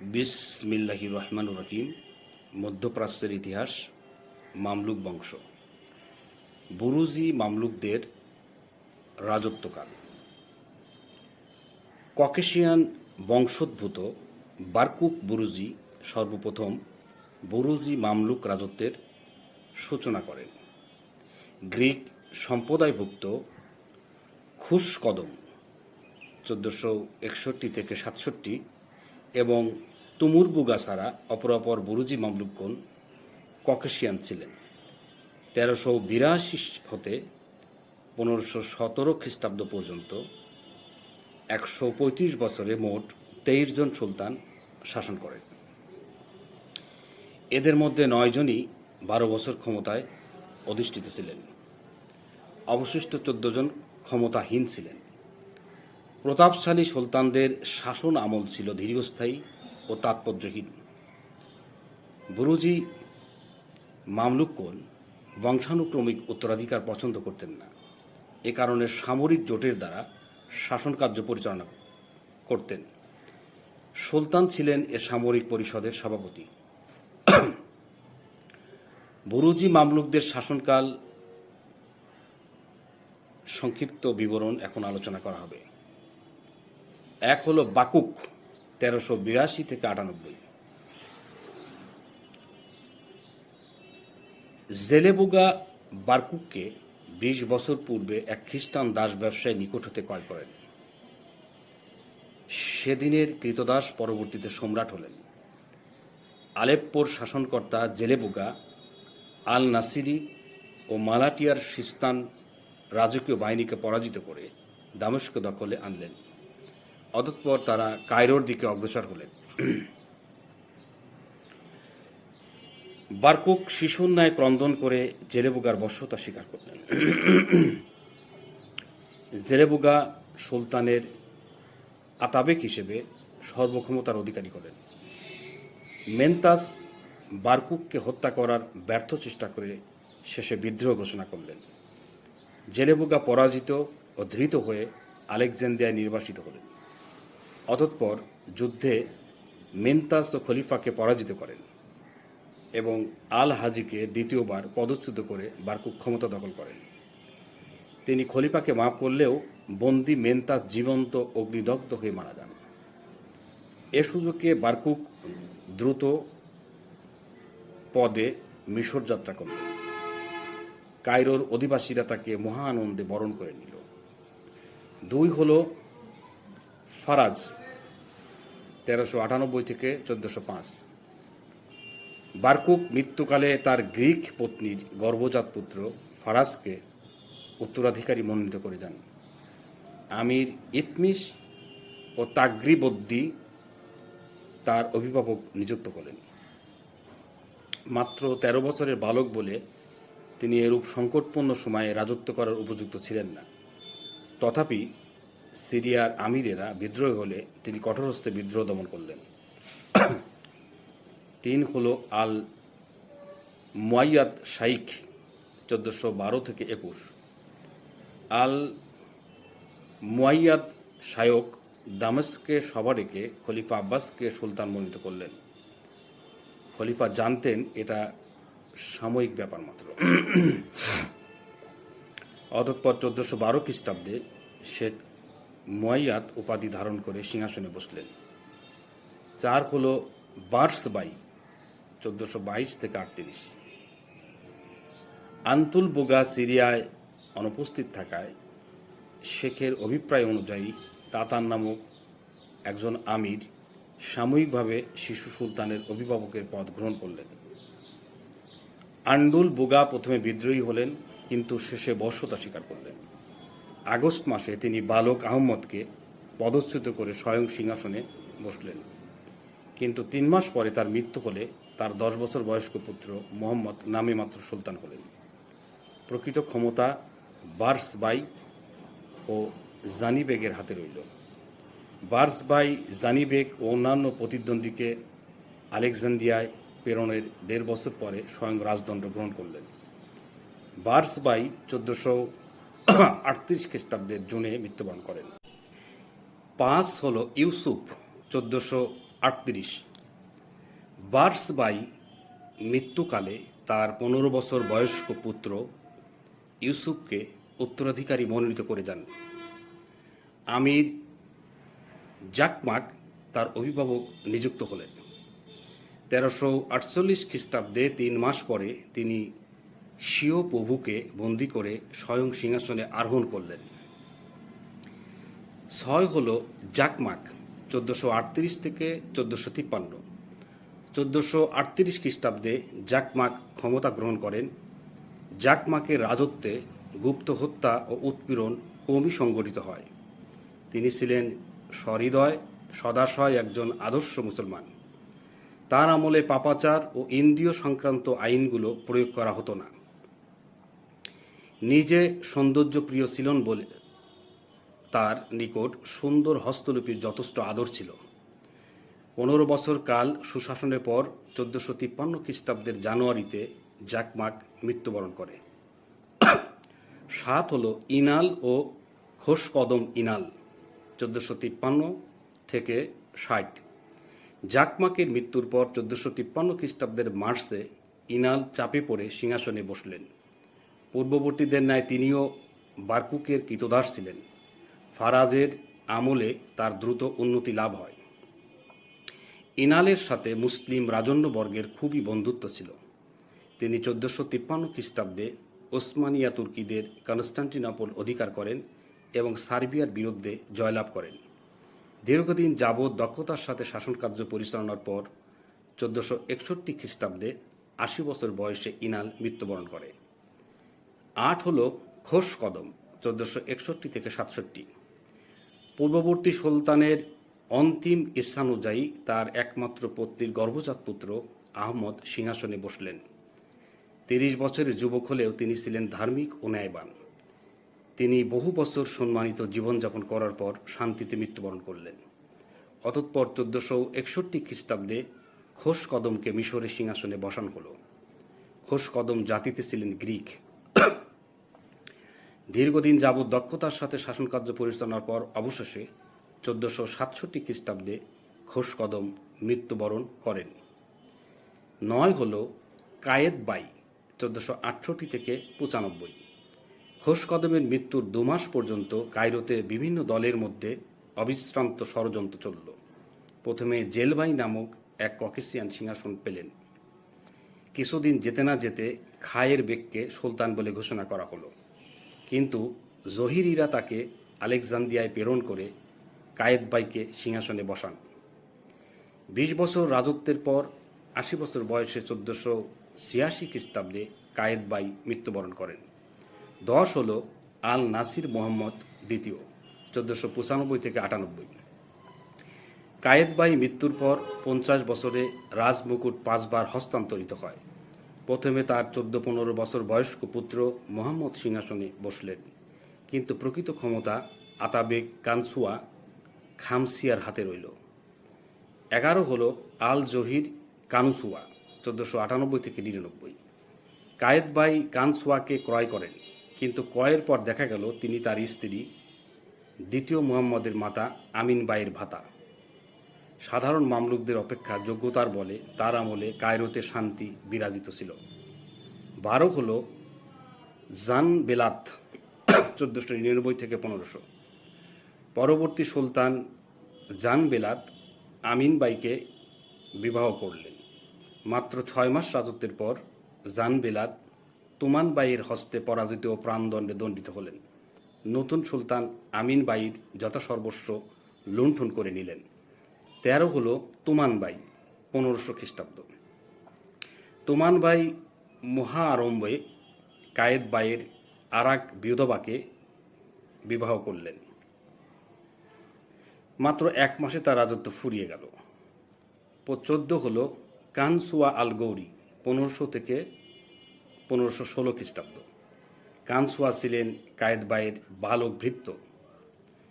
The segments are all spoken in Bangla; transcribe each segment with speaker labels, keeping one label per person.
Speaker 1: বিসমিল্লাহি রহমান রহিম, মধ্যপ্রাচ্যের ইতিহাস, মামলুক বংশ। বুরুজি মামলুকদের রাজত্বকাল। ককেশিয়ান বংশোদ্ভূত বারকুক বুরুজি সর্বপ্রথম বুরুজি মামলুক রাজত্বের সূচনা করেন। গ্রিক সম্প্রদায়ভুক্ত খুশ কদম চোদ্দোশো একষট্টি থেকে সাতষট্টি এবং তুমুরবুগা ছাড়া অপরাপর বুরুজি মামলুকগণ ককেশিয়ান ছিলেন। তেরোশো বিরাশি হতে পনেরোশো সতেরো খ্রিস্টাব্দ পর্যন্ত একশো পঁয়ত্রিশ বছরে মোট তেইশ জন সুলতান শাসন করেন। এদের মধ্যে নয়জনই বারো বছর ক্ষমতায় অধিষ্ঠিত ছিলেন। অবশিষ্ট চোদ্দ জন ক্ষমতাহীন ছিলেন। প্রতাপশালী সুলতানদের শাসন আমল ছিল দীর্ঘস্থায়ী। ও তাৎপর্যহীন। বুরুজি মামলুকগণ বংশানুক্রমিক উত্তরাধিকার পছন্দ করতেন না। এ কারণে সামরিক জোটের দ্বারা শাসন কার্য পরিচালনা করতেন। সুলতান ছিলেন এ সামরিক পরিষদের সভাপতি। বুরুজি মামলুকদের শাসনকাল সংক্ষিপ্ত বিবরণ এখন আলোচনা করা হবে। এক হলো বাকুক। তেরোশো বিরাশি থেকে আটানব্বই। জেলেবুগা বারকুককে বিশ বছর পূর্বে এক খ্রিস্টান দাস ব্যবসায়ী নিকট হতে ক্রয় করেন। সেদিনের কৃতদাস পরবর্তীতে সম্রাট হলেন। আলেপ্পোর শাসনকর্তা জেলেবুগা আল নাসিরি ও মালাটিয়ার সিস্তান রাজকীয় বাহিনীকে পরাজিত করে দামেস্ক দখলে আনলেন। অতঃপর তারা কায়রোর দিকে অগ্রসর হলেন। বারকুক শিশুর ন্যায় ক্রন্দন করে জেলেবুগার বশ্যতা স্বীকার করলেন। জেলেবুগা সুলতানের আতাবেক হিসেবে সর্বক্ষমতার অধিকারী করেন। মেন্তাস বারকুককে হত্যা করার ব্যর্থ চেষ্টা করে শেষে বিদ্রোহ ঘোষণা করলেন। জেলেবুগা পরাজিত ও ধৃত হয়ে আলেকজান্দ্রিয়ায় নির্বাসিত হলেন। অতঃপর যুদ্ধে মেন্তাস ও খলিফাকে পরাজিত করেন এবং আল হাজিকে দ্বিতীয়বার পদচ্যুত করে বারকুক ক্ষমতা দখল করেন। তিনি খলিফাকে মাফ করলেও বন্দি মেন্তাস জীবন্ত অগ্নিদগ্ধ হয়ে মারা যান। এ সুযোগে বারকুক দ্রুত পদে মিশর যাত্রা করলেন। কায়রোর অধিবাসীরা তাকে মহা আনন্দে বরণ করে নিল। দুই হল ফারাজ, তেরোশো আটানব্বই থেকে চোদ্দশো পাঁচ। বারকুক মৃত্যুকালে তার গ্রিক পত্নীর গর্ভজাত পুত্র ফারাজকে উত্তরাধিকারী মনোনীত করে যান আমির ইতমিস ও তাগ্রিবদ্দি তার অভিভাবক নিযুক্ত করেন। মাত্র ১৩ বছরের বালক বলে তিনি এরূপ সংকটপূর্ণ সময়ে রাজত্ব করার উপযুক্ত ছিলেন না। তথাপি সিরিয়ার আমিরেরা বিদ্রোহ হলে তিনি কঠোরহস্তে বিদ্রোহ দমন করলেন। তিন হলো আল মুয়াইয়াদ শাইখ, চোদ্দোশো বারো থেকে একুশ। আল মুয়াইয়াদ শায়ক দামেস্কে সভা ডেকে খলিফা আব্বাসকে সুলতান মনোনীত করলেন। খলিফা জানতেন এটা সাময়িক ব্যাপার মাত্র। অতঃপর চোদ্দশো বারো খ্রিস্টাব্দে শেখ মুয়াইয়াদ উপাধি ধারণ করে সিংহাসনে বসলেন। চার হলো বার্সবাই চোদ্দশো বাইশ থেকে আটত্রিশ। আন্তুল বোগা সিরিয়ায় অনুপস্থিত থাকায় শেখের অভিপ্রায় অনুযায়ী তাতার নামক একজন আমির সাময়িকভাবে শিশু সুলতানের অভিভাবকের পদ গ্রহণ করলেন। আন্ডুল বোগা প্রথমে বিদ্রোহী হলেন, কিন্তু শেষে বর্ষতা স্বীকার করলেন। আগস্ট মাসে তিনি বালক আহম্মদকে পদচ্যুত করে স্বয়ং সিংহাসনে বসলেন। কিন্তু তিন মাস পরে তার মৃত্যু হলে তার দশ বছর বয়স্ক পুত্র মোহাম্মদ নামে মাত্র সুলতান হলেন। প্রকৃত ক্ষমতা বার্সবাই ও জানিবেগের হাতে রইল। বার্স বার্সবাই জানিবেগ ও অন্যান্য প্রতিদ্বন্দ্বীকে আলেকজান্দিয়ায় প্রেরণের দেড় বছর পরে স্বয়ং রাজদণ্ড গ্রহণ করলেন। বার্সবাই চোদ্দশো আটত্রিশ খ্রিস্টাব্দের জুনে মৃত্যুবরণ করেন। পাঁচ হল ইউসুফ, চোদ্দশো আটত্রিশ। বার্সবাই মৃত্যুকালে তার পনেরো বছর বয়স্ক পুত্র ইউসুফকে উত্তরাধিকারী মনোনীত করে যান। আমির জাকমাক তার অভিভাবক নিযুক্ত হলেন। তেরোশো আটচল্লিশ খ্রিস্টাব্দে তিন মাস পরে তিনি স্বীয় প্রভুকে বন্দি করে স্বয়ং সিংহাসনে আরোহণ করলেন। ছয় হল জাকমাক, চোদ্দোশো আটত্রিশ থেকে চোদ্দোশো তিপ্পান্ন। চোদ্দোশো আটত্রিশ খ্রিস্টাব্দে জাকমাক ক্ষমতা গ্রহণ করেন। জাকমাকের রাজত্বে গুপ্ত হত্যা ও উৎপীড়ন কমই সংগঠিত হয়। তিনি ছিলেন সহৃদয় সদাশয় একজন আদর্শ মুসলমান। তার আমলে পাপাচার ও ইন্দ্রিয় সংক্রান্ত আইনগুলো প্রয়োগ করা হতো না। নিজে সৌন্দর্যপ্রিয় ছিলেন বলে তার নিকট সুন্দর হস্তলিপির যথেষ্ট আদর ছিল। পনেরো বছর কাল সুশাসনের পর চোদ্দশো তিপ্পান্ন খ্রিস্টাব্দের জানুয়ারিতে জাকমাক মৃত্যুবরণ করে। সাত হল ইনাল ও খোস কদম ইনাল, চোদ্দশো তিপ্পান্ন থেকে ষাট। জাকমাকের মৃত্যুর পর চোদ্দশো তিপ্পান্ন খ্রিস্টাব্দের মার্চে ইনাল চাপে পড়ে সিংহাসনে বসলেন। পূর্ববর্তীদের ন্যায় তিনিও বারকুকের কৃতদাস ছিলেন। ফারাজের আমলে তার দ্রুত উন্নতি লাভ হয়। ইনালের সাথে মুসলিম রাজন্যবর্গের খুবই বন্ধুত্ব ছিল। তিনি চোদ্দশো তিপ্পান্ন খ্রিস্টাব্দে ওসমানিয়া তুর্কিদের কনস্টান্টিনোপল অধিকার করেন এবং সার্বিয়ার বিরুদ্ধে জয়লাভ করেন। দীর্ঘদিন যাবৎ দক্ষতার সাথে শাসনকার্য পরিচালনার পর চোদ্দশো একষট্টি খ্রিস্টাব্দে আশি বছর বয়সে ইনাল মৃত্যুবরণ করে। আট হল খোস কদম, চোদ্দশো একষট্টি থেকে সাতষট্টি। পূর্ববর্তী সুলতানের অন্তিম ইচ্ছানুযায়ী তার একমাত্র পত্নীর গর্ভজাত পুত্র আহমদ সিংহাসনে বসলেন। তিরিশ বছরের যুবক হলেও তিনি ছিলেন ধার্মিক ও ন্যায়বান। তিনি বহু বছর সম্মানিত জীবনযাপন করার পর শান্তিতে মৃত্যুবরণ করলেন। অতঃপর চোদ্দশো একষট্টি খ্রিস্টাব্দে খোস কদমকে মিশরের সিংহাসনে বসানো হলো। খোস কদম জাতিতে ছিলেন গ্রিক। দীর্ঘদিন যাবৎ দক্ষতার সাথে শাসনকার্য পরিচালনার পর অবশেষে চোদ্দশো সাতষট্টি খ্রিস্টাব্দে খোস কদম মৃত্যুবরণ করেন। নয় হল কায়েদ বাই, চোদ্দশো আটষট্টি থেকে পঁচানব্বই। খোস কদমের মৃত্যুর দুমাস পর্যন্ত কায়রোতে বিভিন্ন দলের মধ্যে অবিশ্রান্ত ষড়যন্ত্র চলল। প্রথমে জেলবাই নামক এক ককেশিয়ান সিংহাসন পেলেন। কিছুদিন যেতে না যেতে খায়ের বেগকে সুলতান বলে ঘোষণা করা হলো। কিন্তু জহিরিরা তাকে আলেকজান্দিয়ায় প্রেরণ করে কায়েদবাইকে সিংহাসনে বসান। বিশ বছর রাজত্বের পর আশি বছর বয়সে চোদ্দশো ছিয়াশি খ্রিস্টাব্দে কায়েদবাই মৃত্যুবরণ করেন। দশ হল আল নাসির মোহাম্মদ দ্বিতীয়, চোদ্দশো পঁচানব্বই থেকে আটানব্বই। কায়েদবাই মৃত্যুর পর পঞ্চাশ বছরে রাজমুকুট পাঁচবার হস্তান্তরিত হয়। প্রথমে তার চোদ্দ পনেরো বছর বয়স্ক পুত্র মোহাম্মদ সিংহাসনে বসলেন। কিন্তু প্রকৃত ক্ষমতা আতাবেক কানসুয়া খামসিয়ার হাতে রইল। এগারো হল আল জহির কানুসুয়া, চোদ্দশো আটানব্বই থেকে নিরানব্বই। কায়েদবাই কানসুয়াকে ক্রয় করেন, কিন্তু ক্রয়ের পর দেখা গেল তিনি তার স্ত্রী, দ্বিতীয় মুহাম্মদের মাতা আমিন বাইয়ের ভাতা। সাধারণ মামলুকদের অপেক্ষা যোগ্যতার বলে তার আমলে কায়রোতে শান্তি বিরাজিত ছিল। বারো হল জান বেলাত, চোদ্দোশো নিরানব্বই থেকে পনেরোশো। পরবর্তী সুলতান জান বেলাত আমিন বাইকে বিবাহ করলেন। মাত্র ছয় মাস রাজত্বের পর জান বেলাত তুমান বাইয়ের হস্তে পরাজিত ও প্রাণদণ্ডে দণ্ডিত হলেন। নতুন সুলতান আমিন বাইর যথাসর্বস্ব লুণ্ঠন করে নিলেন। তেরো হলো তুমানবাই পনেরোশো খ্রিস্টাব্দ। তুমানবাই মহা আরম্ভে কায়েদ বাইয়ের আরাক বিধবাকে বিবাহ করলেন। মাত্র এক মাসে তার রাজত্ব ফুরিয়ে গেল। চোদ্দ হল কানসুয়া আল গৌরি পনেরোশো থেকে পনেরোশো ষোলো খ্রিস্টাব্দ। কানসুয়া ছিলেন কায়েদ বাইয়ের বালক ভৃত্য।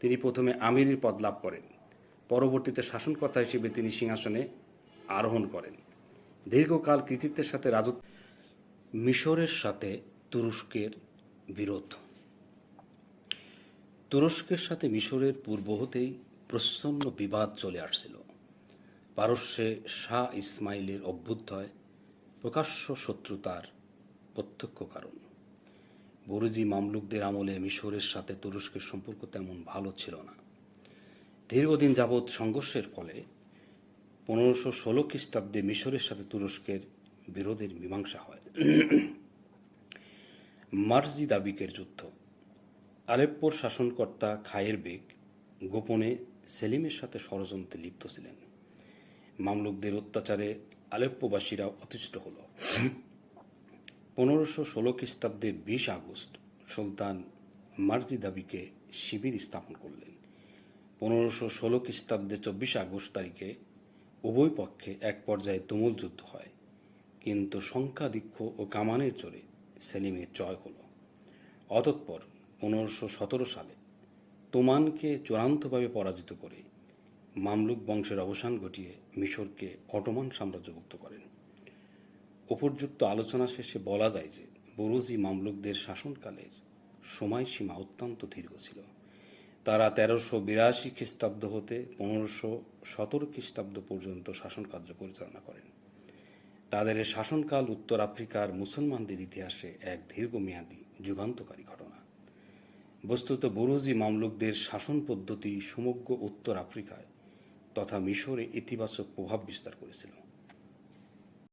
Speaker 1: তিনি প্রথমে আমিরের পদ লাভ করেন। পরবর্তীতে শাসনকর্তা হিসেবে তিনি সিংহাসনে আরোহণ করেন। দীর্ঘকাল কৃতিত্বের সাথে রাজত্ব মিশরের সাথে তুরস্কের বিরোধ। তুরস্কের সাথে মিশরের পূর্ব হতেই প্রচ্ছন্ন বিবাদ চলে আসছিল। পারস্যে শাহ ইসমাইলের অভ্যুদয় প্রকাশ্য শত্রুতার প্রত্যক্ষ কারণ। বুরুজি মামলুকদের আমলে মিশরের সাথে তুরস্কের সম্পর্ক তেমন ভালো ছিল না। দীর্ঘদিন যাবৎ সংঘর্ষের ফলে পনেরোশো ষোলো খ্রিস্টাব্দে মিশরের সাথে তুরস্কের বিরোধের মীমাংসা হয়। মার্জি দাবিকের যুদ্ধ। আলেপ্পোর শাসনকর্তা খায়ের বেগ গোপনে সেলিমের সাথে ষড়যন্ত্রে লিপ্ত ছিলেন। মামলুকদের অত্যাচারে আলেপ্পোবাসীরা অতিষ্ঠ হল। পনেরোশো ষোলো খ্রিস্টাব্দে বিশ আগস্ট সুলতান মার্জি দাবিকে শিবির স্থাপন করলেন। পনেরোশো ষোলো খ্রিস্টাব্দে চব্বিশে আগস্ট তারিখে উভয় পক্ষে এক পর্যায়ে তুমুল যুদ্ধ হয়। কিন্তু সংখ্যাধিক্য ও কামানের জোরে সেলিমের জয় হলো। অতঃপর পনেরোশো সতেরো সালে তোমানকে চূড়ান্তভাবে পরাজিত করে মামলুক বংশের অবসান ঘটিয়ে মিশরকে অটোমান সাম্রাজ্যভুক্ত করেন। উপর্যুক্ত আলোচনা শেষে বলা যায় যে বরুজি মামলুকদের শাসনকালের সময়সীমা অত্যন্ত দীর্ঘ ছিল। তারা তেরোশো বিরাশি খ্রিস্টাব্দ হতে পনেরোশো সতেরো খ্রিস্টাব্দ পর্যন্ত শাসন কার্য পরিচালনা করেন। তাদের শাসনকাল উত্তর আফ্রিকার মুসলমানদের ইতিহাসে এক দীর্ঘমেয়াদী যুগান্তকারী ঘটনা। বস্তুত বুরুজি মামলুকদের শাসন পদ্ধতি সমগ্র উত্তর আফ্রিকায় তথা মিশরে ইতিবাচক প্রভাব বিস্তার করেছিল।